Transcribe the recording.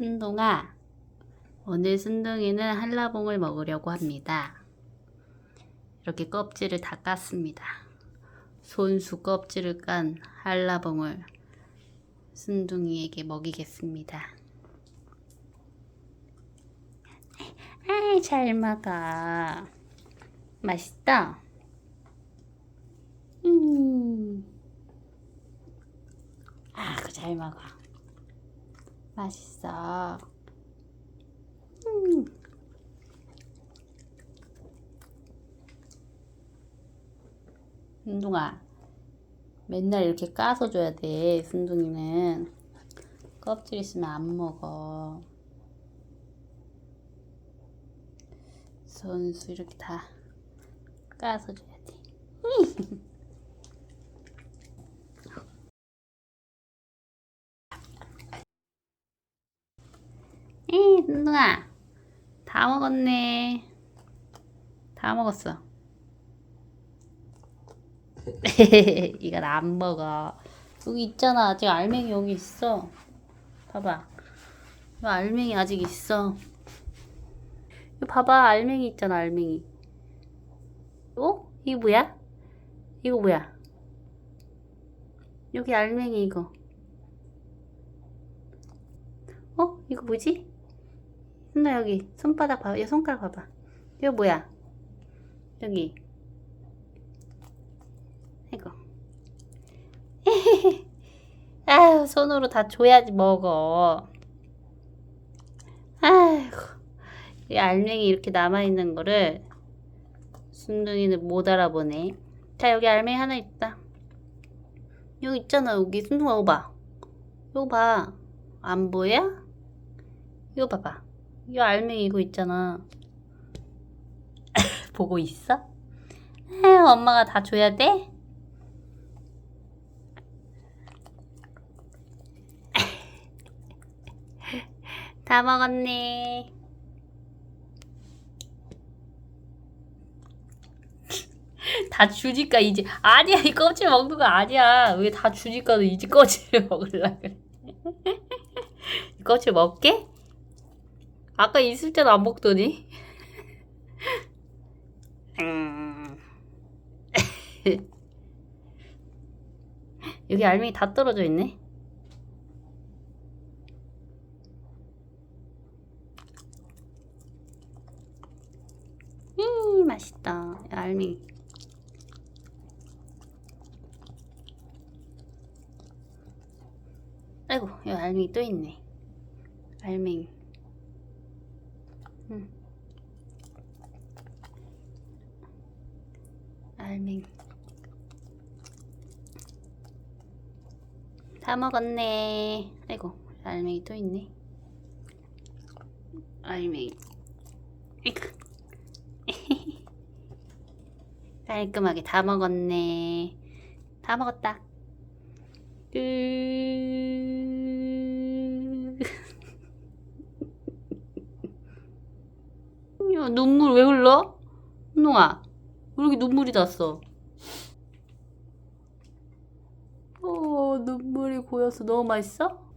순둥아, 오늘 순둥이는 한라봉을 먹으려고 합니다. 이렇게 껍질을 다 깠습니다. 손수 껍질을 깐 한라봉을 순둥이에게 먹이겠습니다. 아이, 잘 먹어. 맛있다. 음. 아, 그 잘 먹어. 맛있어. 음. 순둥아, 맨날 이렇게 까서 줘야 돼. 순둥이는 껍질 있으면 안 먹어. 손수 이렇게 다 까서 줘야 돼. 에이, 순둥아. 다 먹었네. 다 먹었어. 이건 안 먹어. 여기 있잖아. 아직 알맹이 여기 있어. 봐봐. 이 알맹이 아직 있어. 이거 봐봐. 알맹이 있잖아. 알맹이. 어? 이거 뭐야? 이거 뭐야? 여기 알맹이 이거. 어? 이거 뭐지? 순나 여기 손바닥 봐봐. 얘 손가락 봐봐. 이거 뭐야? 여기. 이거. 아유, 손으로 다 줘야지 먹어. 아이고. 이 알맹이 이렇게 남아있는 거를 순둥이는 못 알아보네. 자, 여기 알맹이 하나 있다. 여기 있잖아, 여기. 순둥아, 이거 봐. 이거 봐. 안 보여? 이거 봐봐. 이 알맹이 이거 있잖아. 보고 있어? 아유, 엄마가 다 줘야 돼? 다 먹었네. 다 주니까 이제 아니야 이 껍질 먹는 거 아니야 왜 다 주니까 너 이제 껍질을 먹으려 그래 이 껍질 먹게? 아까 있을 때는 안 먹더니? 음. 여기 알맹이 다 떨어져 있네. 음 맛있다. 알맹이. 아이고 여기 알맹이 또 있네. 알맹이 응. 알맹이. 다 먹었네. 아이고 알맹이 또 있네. 알맹이. 깔끔하게 다 먹었네. 다 먹었다. 끝 야, 눈물 왜 흘러? 운동아, 왜 이렇게 눈물이 났어? 어, 눈물이 고여서 너무 맛있어?